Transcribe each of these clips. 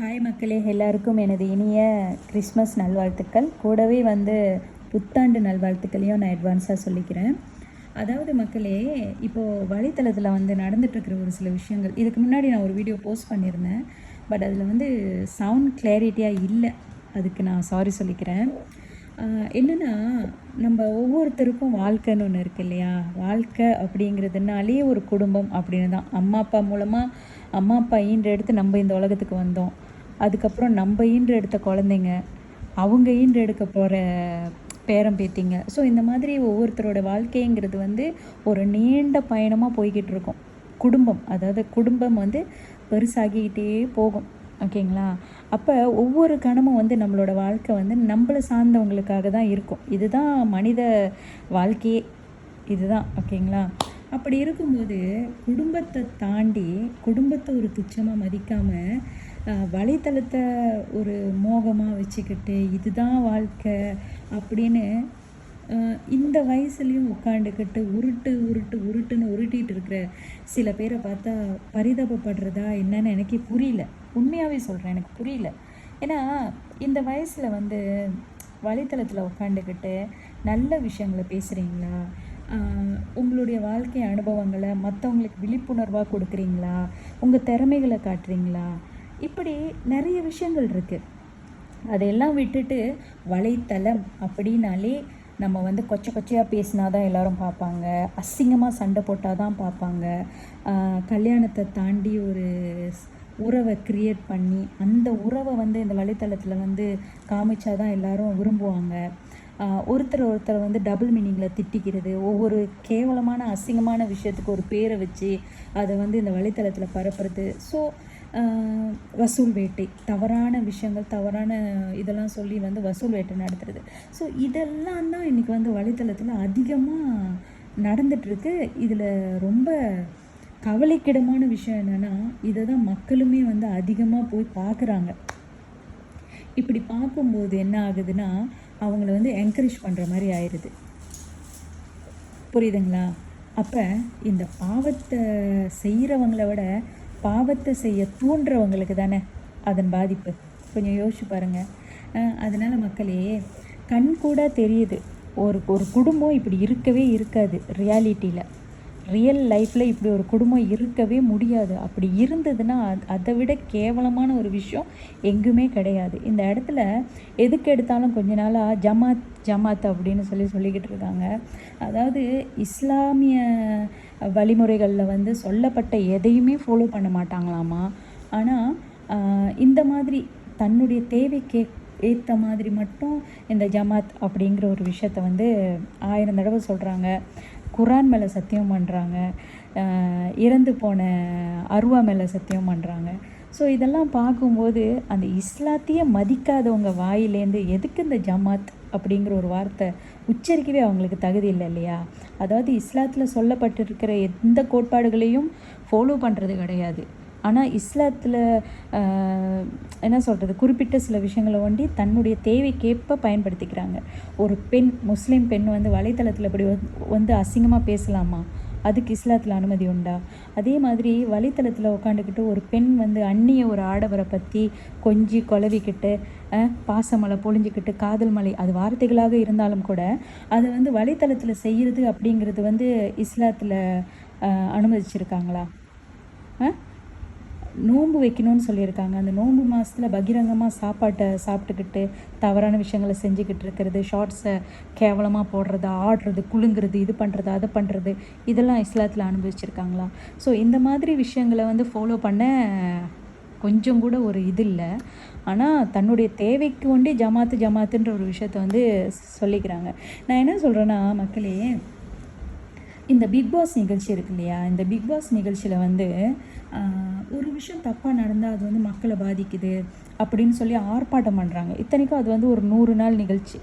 Hi மக்களே. எல்லாருக்கும் எனது இனிய கிறிஸ்மஸ் நல்வாழ்த்துக்கள். கூடவே வந்து புத்தாண்டு நல்வாழ்த்துக்களையும் நான் அட்வான்ஸாக சொல்லிக்கிறேன். அதாவது மக்களே இப்போது வலைத்தளத்தில் வந்து நடந்துகிட்ருக்கிற ஒரு சில விஷயங்கள் இதுக்கு முன்னாடி நான் ஒரு வீடியோ போஸ்ட் பண்ணியிருந்தேன். பட் அதில் வந்து சவுண்ட் கிளாரிட்டியாக இல்லை. அதுக்கு நான் சாரி சொல்லிக்கிறேன். என்னென்னா நம்ம ஒவ்வொருத்தருக்கும் வாழ்க்கைன்னு ஒன்று இருக்கு இல்லையா? வாழ்க்கை அப்படிங்கிறதுனாலே ஒரு குடும்பம் அப்படின்னு தான். அம்மா அப்பா மூலமாக அம்மா அப்பா ஈன்ற எடுத்து நம்ம இந்த உலகத்துக்கு வந்தோம். அதுக்கப்புறம் நம்ம ஈன்று எடுத்த குழந்தைங்க அவங்க ஈன்று எடுக்க போகிற பேரம் பேத்திங்க. ஸோ இந்த மாதிரி ஒவ்வொருத்தரோட வாழ்க்கைங்கிறது வந்து ஒரு நீண்ட பயணமாக போய்கிட்டு இருக்கும். குடும்பம் அதாவது குடும்பம் வந்து பெருசாகிக்கிட்டே போகும். ஓகேங்களா அப்போ ஒவ்வொரு கணமும் வந்து நம்மளோட வாழ்க்கை வந்து நம்மளை சார்ந்தவங்களுக்காக தான் இருக்கும். இதுதான் மனித வாழ்க்கையே. இதுதான். ஓகேங்களா அப்படி இருக்கும்போது குடும்பத்தை தாண்டி குடும்பத்தை ஒரு துச்சமாக மதிக்காமல் வலைத்தளத்தை ஒரு மோகமாக வச்சுக்கிட்டு இதுதான் வாழ்க்கை அப்படின்னு இந்த வயசுலேயும் உட்காந்துக்கிட்டு உருட்டு உருட்டு உருட்டுன்னு உருட்டிட்டு இருக்கிற சில பேரை பார்த்தா பரிதாபப்படுறதா என்னன்னு எனக்கே புரியல. உண்மையாகவே சொல்கிறேன் எனக்கு புரியல. ஏன்னா இந்த வயசில் வந்து வலைத்தளத்தில் உட்காந்துக்கிட்டு நல்ல விஷயங்களை பேசுகிறீங்களா உங்களுடைய வாழ்க்கை அனுபவங்களை மற்றவங்களுக்கு விழிப்புணர்வாக கொடுக்குறீங்களா? உங்கள் திறமைகளை காட்டுறீங்களா? இப்படி நிறைய விஷயங்கள் இருக்குது அதையெல்லாம் விட்டுட்டு வலைத்தளம் அப்படின்னாலே நம்ம வந்து கொச்சை கொச்சையாக பேசினா தான் எல்லோரும் பார்ப்பாங்க. அசிங்கமாக சண்டை போட்டால் தான் பார்ப்பாங்க கல்யாணத்தை தாண்டி ஒரு உறவை க்ரியேட் பண்ணி அந்த உறவை வந்து இந்த வலைத்தளத்தில் வந்து காமிச்சா தான் எல்லோரும் விரும்புவாங்க. ஒருத்தர் ஒருத்தர் வந்து டபுள் மீனிங்கில் திட்டிக்கிறது ஒவ்வொரு கேவலமான அசிங்கமான விஷயத்துக்கு ஒரு பேரை வச்சு அதை வந்து இந்த வலைத்தளத்தில் பரப்புறது. ஸோ வசூல் வேட்டை. தவறான விஷயங்கள் தவறான இதெல்லாம் சொல்லி வந்து வசூல் வேட்டை நடத்துறது. ஸோ இதெல்லாம் தான் இன்றைக்கி வந்து வலைத்தளத்தில் அதிகமாக நடந்துட்டுருக்கு. இதில் ரொம்ப கவலைக்கிடமான விஷயம் என்னென்னா இதை தான் மக்களுமே வந்து அதிகமாக போய் பார்க்குறாங்க இப்படி பார்க்கும்போது என்ன ஆகுதுன்னா அவங்கள வந்து என்கரேஜ் பண்ணுற மாதிரி ஆயிடுது புரியுதுங்களா? அப்போ இந்த பாவத்தை செய்கிறவங்கள விட பாவத்தை செய்ய தூண்டுறவங்களுக்கு தானே அதன் பாதிப்பு. கொஞ்சம் யோசிச்சு பாருங்கள் அதனால் மக்களே கண் கூட தெரியுது. ஒரு ஒரு குடும்பம் இப்படி இருக்கவே இருக்காது ரியாலிட்டியில் ரியல் லைஃப்பில் இப்படி ஒரு குடும்பம் இருக்கவே முடியாது. அப்படி இருந்ததுன்னா அதை விட கேவலமான ஒரு விஷயம் எங்குமே கிடையாது. இந்த இடத்துல எதுக்கு எடுத்தாலும் கொஞ்ச நாளாக ஜமாத் ஜமாத் அப்படின்னு சொல்லி சொல்லிக்கிட்டு இருக்காங்க. அதாவது இஸ்லாமிய வழிமுறைகளில் வந்து சொல்லப்பட்ட எதையுமே ஃபாலோ பண்ண மாட்டாங்களாமா? ஆனால் இந்த மாதிரி தன்னுடைய தேவைக்கு ஏற்ற மாதிரி மட்டும் இந்த ஜமாத் அப்படிங்கிற ஒரு விஷயத்த வந்து ஆயிரம் தடவை சொல்கிறாங்க குரான் மேலே சத்தியம் பண்ணுறாங்க இறந்து போன அருவா மேலே சத்தியம் பண்ணுறாங்க ஸோ இதெல்லாம் பார்க்கும்போது அந்த இஸ்லாத்தையே மதிக்காதவங்க வாயிலேருந்து எதுக்கு இந்த ஜமாத் அப்படிங்கிற ஒரு வார்த்தை உச்சரிக்கவே அவங்களுக்கு தகுதி இல்லை இல்லையா? அதாவது இஸ்லாத்தில் சொல்லப்பட்டிருக்கிற எந்த கோட்பாடுகளையும் ஃபாலோ பண்ணுறது கிடையாது. ஆனால் இஸ்லாத்தில் என்ன சொல்கிறது குறிப்பிட்ட சில விஷயங்களை ஒண்டி தன்னுடைய தேவைக்கேற்ப பயன்படுத்திக்கிறாங்க. ஒரு பெண் முஸ்லீம் பெண் வந்து வலைத்தளத்தில் இப்படி வந்து- அசிங்கமாக பேசலாமா? அதுக்கு இஸ்லாத்தில் அனுமதி உண்டா? அதே மாதிரி வலைத்தளத்தில் உட்காந்துக்கிட்டு ஒரு பெண் வந்து அந்நிய ஒரு ஆடவரை பற்றி கொஞ்சி குழவிக்கிட்டு பாசமலை பொழிஞ்சிக்கிட்டு காதல் மலை அது வார்த்தைகளாக இருந்தாலும் கூட அதை வந்து வலைத்தளத்தில் செய்கிறது அப்படிங்கிறது வந்து இஸ்லாத்தில் அனுமதிச்சிருக்காங்களா? ஆ? நோன்பு வைக்கணும்னு சொல்லியிருக்காங்க. அந்த நோன்பு மாதத்தில் பகிரங்கமாக சாப்பாட்டை சாப்பிட்டுக்கிட்டு தவறான விஷயங்களை செஞ்சுக்கிட்டு இருக்கிறது ஷார்ட்ஸை கேவலமாக போடுறது ஆடுறது குலுங்குறது இது பண்ணுறது அதை பண்ணுறது இதெல்லாம் இஸ்லாத்தில் அனுபவிச்சிருக்காங்களா? ஸோ இந்த மாதிரி விஷயங்களை வந்து ஃபாலோ பண்ண கொஞ்சம் கூட ஒரு இது இல்லை. ஆனால் தன்னுடைய தேவைக்கு ஒண்டி ஜமாத்து ஜமாத்துன்ற ஒரு விஷயத்த வந்து சொல்லிக்கிறாங்க. நான் என்ன சொல்கிறேன்னா மக்களே இந்த பிக் பாஸ் நிகழ்ச்சி இருக்கு இல்லையா? இந்த பிக் பாஸ் நிகழ்ச்சியில் வந்து ஒரு விஷயம் தப்பாக நடந்தால் அது வந்து மக்களை பாதிக்குது அப்படின்னு சொல்லி ஆர்ப்பாட்டம் பண்ணுறாங்க இத்தனைக்கும் அது வந்து ஒரு நூறு நாள் நிகழ்ச்சி.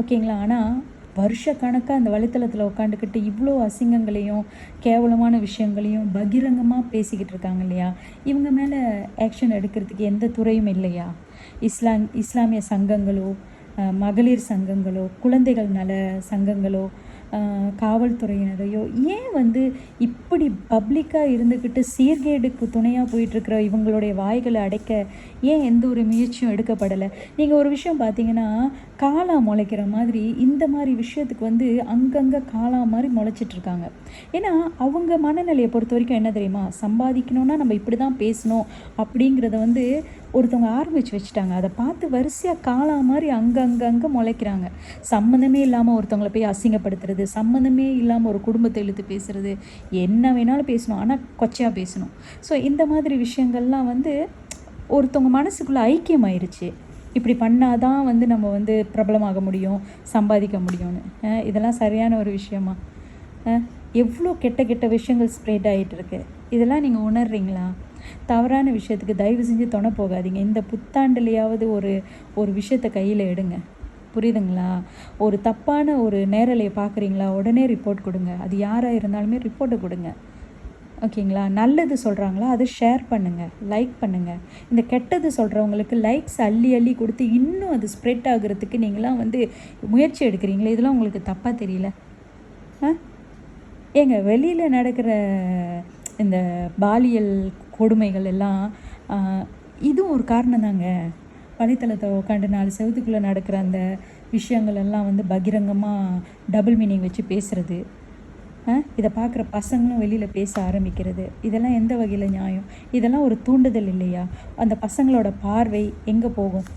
ஓகேங்களா? ஆனால் வருஷக்கணக்காக அந்த வலைத்தளத்தில் உட்காந்துக்கிட்டு இவ்வளோ அசிங்கங்களையும் கேவலமான விஷயங்களையும் பகிரங்கமாக பேசிக்கிட்டு இருக்காங்க இல்லையா? இவங்க மேலே ஆக்ஷன் எடுக்கிறதுக்கு எந்த துறையும் இல்லையா? இஸ்லாம் இஸ்லாமிய சங்கங்களோ மகளிர் சங்கங்களோ குழந்தைகள் நல சங்கங்களோ காவல்துறையினரையோ ஏன் வந்து இப்படி பப்ளிக்காக இருந்துக்கிட்டு சீர்கேடுக்கு துணையாக போயிட்டுருக்கிற இவங்களுடைய வாய்களை அடைக்க ஏன் எந்த ஒரு முயற்சியும் எடுக்கப்படலை? நீங்கள் ஒரு விஷயம் பார்த்தீங்கன்னா காளா முளைக்கிற மாதிரி இந்த மாதிரி விஷயத்துக்கு வந்து அங்கங்கே காளா மாதிரி முளைச்சிட்ருக்காங்க ஏன்னா அவங்க மனநிலையை பொறுத்த வரைக்கும் என்ன தெரியுமா? சம்பாதிக்கணும்னா நம்ம இப்படி தான் பேசணும் அப்படிங்கிறத வந்து ஒருத்தவங்க ஆரம்பித்து வச்சுட்டாங்க. அதை பார்த்து வரிசையாக காளா மாதிரி அங்கங்கங்கே முளைக்கிறாங்க. சம்மந்தமே இல்லாமல் ஒருத்தவங்களை போய் அசிங்கப்படுத்துறது சம்மந்தமே இல்லாமல் ஒரு குடும்பத்தை இழுத்து பேசுறது என்ன வேணாலும் பேசணும் ஆனால் கொச்சையாக பேசணும். ஸோ இந்த மாதிரி விஷயங்கள்லாம் வந்து ஒருத்தவங்க மனசுக்குள்ளே ஐக்கியமாயிருச்சு. இப்படி பண்ணால் தான் வந்து நம்ம வந்து பிரபலமாக முடியும் சம்பாதிக்க முடியும்னு. இதெல்லாம் சரியான ஒரு விஷயமா? எவ்வளோ கெட்ட கெட்ட விஷயங்கள் ஸ்ப்ரெட் ஆகிட்டு இருக்கு இதெல்லாம் நீங்கள் உணர்றீங்களா? தவறான விஷயத்துக்கு தயவு செஞ்சு துணை போகாதீங்க. இந்த புத்தாண்டுலையாவது ஒரு ஒரு விஷயத்தை கையில் எடுங்க. புரியுதுங்களா? ஒரு தப்பான ஒரு நேரலையை பார்க்குறீங்களா உடனே ரிப்போர்ட் கொடுங்க. அது யாராக இருந்தாலுமே ரிப்போர்ட்டை கொடுங்க. ஓகேங்களா? நல்லது சொல்கிறாங்களா அதை ஷேர் பண்ணுங்கள் லைக் பண்ணுங்கள் இந்த கெட்டது சொல்கிறவங்களுக்கு லைக்ஸ் அள்ளி அள்ளி கொடுத்து இன்னும் அது ஸ்ப்ரெட் ஆகுறதுக்கு நீங்களாம் வந்து முயற்சி எடுக்கிறீங்களே? இதெல்லாம் உங்களுக்கு தப்பாக தெரியல. ஆ? ஏங்க வெளியில் நடக்கிற இந்த பாலியல் கொடுமைகள் எல்லாம் இதுவும் ஒரு காரணம் தாங்க. வலைத்தளத்தை உட்காந்து நாலு செவத்துக்குள்ளே நடக்கிற அந்த விஷயங்கள் எல்லாம் வந்து பகிரங்கமாக டபுள் மீனிங் வச்சு பேசுகிறது ஆ, இதை பார்க்குற பசங்களும் வெளியில் பேச ஆரம்பிக்கிறது. இதெல்லாம் எந்த வகையில் நியாயம்? இதெல்லாம் ஒரு தூண்டுதல் இல்லையா? அந்த பசங்களோட பார்வை எங்கே போகும்?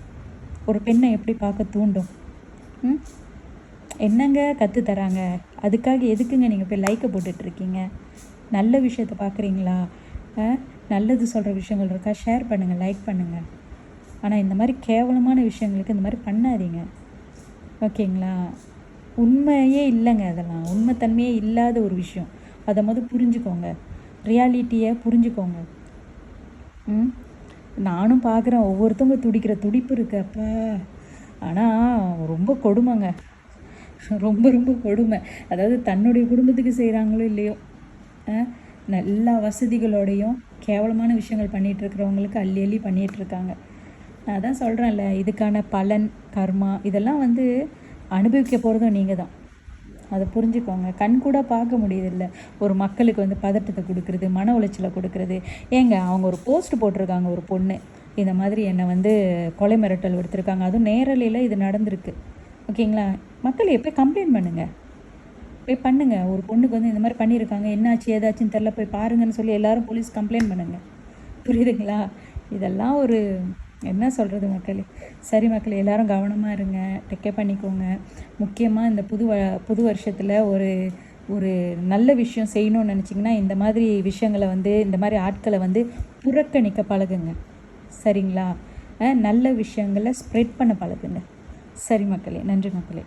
ஒரு பெண்ணை எப்படி பார்க்க தூண்டும்? ம்? என்னங்க கற்று தராங்க? அதுக்காக எதுக்குங்க நீங்கள் போய் லைக்கை போட்டுட்ருக்கீங்க? நல்ல விஷயத்த பார்க்குறீங்களா நல்லது சொல்கிற விஷயங்கள் இருக்கா? ஷேர் பண்ணுங்கள் லைக் பண்ணுங்கள் ஆனால் இந்த மாதிரி கேவலமான விஷயங்களுக்கு இந்த மாதிரி பண்ணாதீங்க. ஓகேங்களா? உண்மையே இல்லைங்க அதெல்லாம். உண்மைத்தன்மையே இல்லாத ஒரு விஷயம். அதை மொதல் புரிஞ்சுக்கோங்க. ரியாலிட்டியை புரிஞ்சுக்கோங்க. ம்? நானும் பார்க்குறேன். ஒவ்வொருத்தவங்க துடிக்கிற துடிப்பு இருக்கப்ப ஆனால் ரொம்ப கொடுமைங்க. ரொம்ப ரொம்ப கொடுமை. அதாவது தன்னுடைய குடும்பத்துக்கு செய்கிறாங்களோ இல்லையோ அஹ், எல்லா வசதிகளோடையும் கேவலமான விஷயங்கள் பண்ணிட்டு இருக்கிறவங்களுக்கு அள்ளி அள்ளி பண்ணிகிட்ருக்காங்க இருக்காங்க. நான் அதான் சொல்கிறேன்ல இதுக்கான பலன் கர்மா இதெல்லாம் வந்து அனுபவிக்க போகிறதும் நீங்கள் தான் அதை புரிஞ்சுக்கோங்க. கண் கூட பார்க்க முடியுதில்ல. ஒரு மக்களுக்கு வந்து பதட்டத்தை கொடுக்குறது மன உளைச்சலை கொடுக்குறது. ஏங்க அவங்க ஒரு போஸ்ட் போட்டிருக்காங்க ஒரு பொண்ணு. இந்த மாதிரி என்னை வந்து கொலை மிரட்டல் எடுத்திருக்காங்க அதுவும் நேரலையில் இது நடந்திருக்கு. ஓகேங்களா? மக்கள் எப்போ கம்ப்ளைண்ட் பண்ணுங்கள் போய் பண்ணுங்கள் ஒரு பொண்ணுக்கு வந்து இந்த மாதிரி பண்ணியிருக்காங்க. என்னாச்சு ஏதாச்சுன்னு தெரில போய் பாருங்கன்னு சொல்லி எல்லோரும் போலீஸ் கம்ப்ளைண்ட் பண்ணுங்கள் புரியுதுங்களா? இதெல்லாம் ஒரு என்ன சொல்கிறது மக்களே? சரி மக்களே எல்லோரும் கவனமாக இருங்க. டெக்கே பண்ணிக்கோங்க. முக்கியமாக இந்த புது வ- புது வருஷத்தில் ஒரு ஒரு நல்ல விஷயம் செய்யணும்னு நினச்சிங்கன்னா இந்த மாதிரி விஷயங்களை வந்து இந்த மாதிரி ஆட்களை வந்து புறக்கணிக்க பழகுங்க. சரிங்களா? நல்ல விஷயங்களை ஸ்ப்ரெட் பண்ண பழகுங்க. சரி மக்களே நன்றி மக்களே.